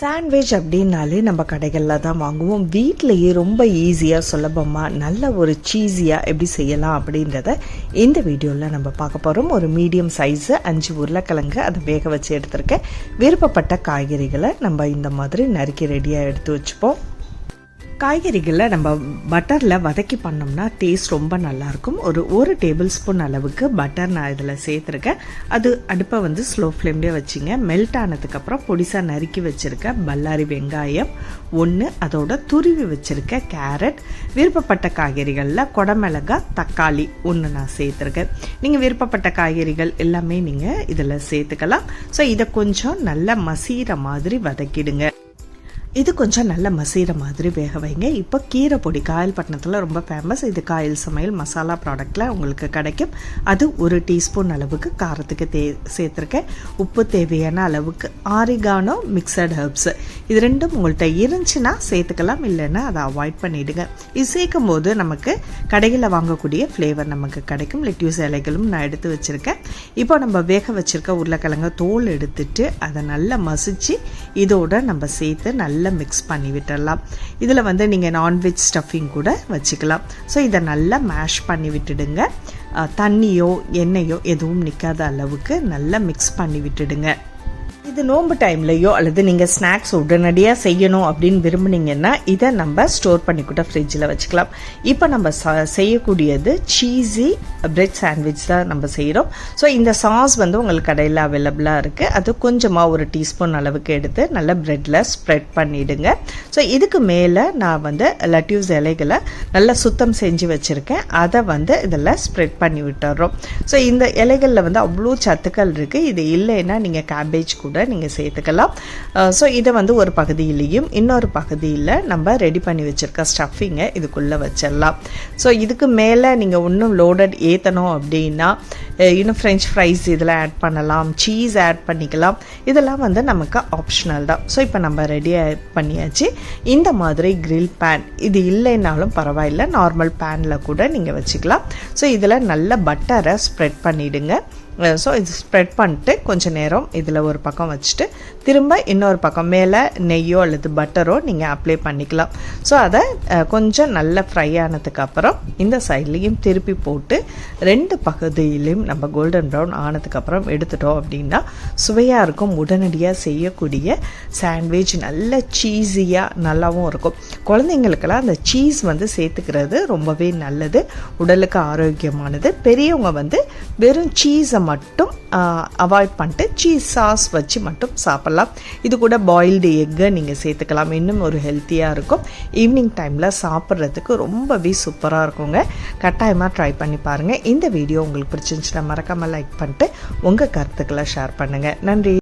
Sandwich அப்படின்னாலே நம்ம கடைகளில் தான் வாங்குவோம். வீட்டிலையே ரொம்ப ஈஸியாக சுலபமாக நல்ல ஒரு சீஸியாக எப்படி செய்யலாம் அப்படின்றத இந்த வீடியோவில் நம்ம பார்க்க போகிறோம் ஒரு மீடியம் சைஸு அஞ்சு உருளைக்கிழங்கு அதை வேக வச்சு எடுத்திருக்கேன். விருப்பப்பட்ட காய்கறிகளை நம்ம இந்த மாதிரி நறுக்கி ரெடியாக எடுத்து வச்சுப்போம். காய்கறிகளை நம்ம பட்டரில் வதக்கி பண்ணோம்னா டேஸ்ட் ரொம்ப நல்லாயிருக்கும். ஒரு ஒரு டேபிள் ஸ்பூன் அளவுக்கு பட்டர் நான் இதில் சேர்த்துருக்கேன். அது அடுப்பை வந்து ஸ்லோ ஃப்ளேம்லேயே வச்சுங்க. மெல்ட் ஆனதுக்கப்புறம் பொடிசாக நறுக்கி வச்சுருக்க பல்லாரி வெங்காயம் ஒன்று அதோட துருவி வச்சுருக்க கேரட் விருப்பப்பட்ட காய்கறிகளில் குடமிளகாய் தக்காளி ஒன்று நான் சேர்த்துருக்கேன். நீங்கள் விருப்பப்பட்ட காய்கறிகள் எல்லாமே நீங்கள் இதில் சேர்த்துக்கலாம். ஸோ இதை கொஞ்சம் நல்லா மசீர மாதிரி வதக்கிடுங்க. இது கொஞ்சம் நல்ல மசீர மாதிரி வேக வைங்க. இப்போ கீரை பொடி காயல்பட்டினத்தில் ரொம்ப ஃபேமஸ் இது காயல் சமையல் மசாலா ப்ராடக்டில் உங்களுக்கு கிடைக்கும். அது ஒரு டீஸ்பூன் அளவுக்கு காரத்துக்கு தே சேர்த்துருக்கேன். உப்பு தேவையான அளவுக்கு ஆரிகானோ மிக்சட் ஹர்ப்ஸ் இது ரெண்டும் உங்கள்கிட்ட இருந்துச்சுன்னா சேர்த்துக்கலாம் இல்லைன்னா அதை அவாய்ட் பண்ணிவிடுங்க இது சேர்க்கும் போது நமக்கு கடையில் வாங்கக்கூடிய ஃப்ளேவர் நமக்கு கிடைக்கும். லெட்யூஸ் இலைகளும் நான் எடுத்து வச்சுருக்கேன். இப்போ நம்ம வேக வச்சுருக்க உருளைக்கிழங்க தோல் எடுத்துட்டு அதை நல்லா மசிச்சு இதோட நம்ம சேர்த்து நல்லா நல்லா மிக்ஸ் பண்ணி விட்டுடலாம் இதில் வந்து நீங்கள் நான்வெஜ் ஸ்டஃபிங் கூட வச்சுக்கலாம். ஸோ இதை நல்லா மேஷ் பண்ணி விட்டுடுங்க. தண்ணியோ எண்ணெயோ எதுவும் நிற்காத அளவுக்கு நல்லா மிக்ஸ் பண்ணி விட்டுடுங்க. இது நோம்பு டைம்லையோ அல்லது நீங்கள் ஸ்நாக்ஸ் உடனடியாக செய்யணும் அப்படின்னு விரும்புனீங்கன்னா இதை நம்ம ஸ்டோர் பண்ணி கூட ஃப்ரிட்ஜில் வச்சுக்கலாம். இப்போ நம்ம செய்யக்கூடியது சீஸி பிரெட் சாண்ட்விச் தான் நம்ம செய்கிறோம் ஸோ இந்த சாஸ் வந்து உங்களுக்கு கடையில் அவைலபிளாக இருக்குது அது கொஞ்சமாக ஒரு டீஸ்பூன் அளவுக்கு எடுத்து நல்லா ப்ரெட்டில் ஸ்ப்ரெட் பண்ணிவிடுங்க ஸோ இதுக்கு மேலே நான் வந்து லட்யூஸ் இலைகளை நல்லா சுத்தம் செஞ்சு வச்சுருக்கேன். அதை வந்து இதில் ஸ்ப்ரெட் பண்ணி விட்டுறோம். ஸோ இந்த இலைகளில் வந்து அவ்வளோ சத்துக்கள் இருக்குது இது இல்லைன்னா நீங்கள் கேபேஜ் கூட நீங்கள் சேர்த்துக்கலாம். ஸோ இதை வந்து ஒரு பகுதியிலையும் இன்னொரு பகுதியில் நம்ம ரெடி பண்ணி வச்சுருக்க ஸ்டஃபிங்கை இதுக்குள்ளே வச்சிடலாம். ஸோ இதுக்கு மேலே நீங்கள் இன்னும் லோடட் ஏற்றணும் அப்படின்னா Eh, இன்னும் ஃப்ரெஞ்ச் ஃப்ரைஸ் இதில் ஆட் பண்ணலாம் சீஸ் ஆட் பண்ணிக்கலாம். இதெல்லாம் வந்து நமக்கு ஆப்ஷனல் தான். ஸோ இப்போ நம்ம ரெடி பண்ணியாச்சு. இந்த மாதிரி கிரில் பேன் இது இல்லைன்னாலும் பரவாயில்ல. நார்மல் பேனில் கூட நீங்கள் வச்சுக்கலாம். ஸோ இதில் நல்ல பட்டரை ஸ்ப்ரெட் பண்ணிவிடுங்க ஸோ இது ஸ்ப்ரெட் பண்ணிட்டு கொஞ்சம் நேரம் இதில் ஒரு பக்கம் வச்சுட்டு திரும்ப இன்னொரு பக்கம் மேலே நெய்யோ அல்லது பட்டரோ நீங்கள் அப்ளை பண்ணிக்கலாம். ஸோ அதை கொஞ்சம் நல்லா ஃப்ரை ஆனதுக்கப்புறம் இந்த சைட்லேயும் திருப்பி போட்டு ரெண்டு பகுதியிலையும் நம்ம கோல்டன் ப்ரௌன் ஆனதுக்கப்புறம் எடுத்துட்டோம் அப்படின்னா சுவையாக இருக்கும் உடனடியாக செய்யக்கூடிய சாண்ட்விச் நல்ல சீஸியாக நல்லாவும் இருக்கும். குழந்தைங்களுக்கெல்லாம் அந்த சீஸ் வந்து சேர்த்துக்கிறது ரொம்பவே நல்லது உடலுக்கு ஆரோக்கியமானது. பெரியவங்க வந்து வெறும் சீஸை மட்டும் அவாய்ட் பண்ணிட்டு சீஸ் சாஸ் வச்சு மட்டும் சாப்பிட்லாம். இது கூட பாயில்டு எக்கை நீங்கள் சேர்த்துக்கலாம். இன்னும் ஒரு ஹெல்த்தியாக இருக்கும். ஈவினிங் டைமில் சாப்பிட்றதுக்கு ரொம்பவே சூப்பராக இருக்குங்க. கட்டாயமாக ட்ரை பண்ணி பாருங்கள் இந்த வீடியோ உங்களுக்கு பிடிச்சிருந்துச்சுன்னா மறக்காமல் லைக் பண்ணிட்டு உங்கள் கருத்துக்களை ஷேர் பண்ணுங்கள் நன்றி.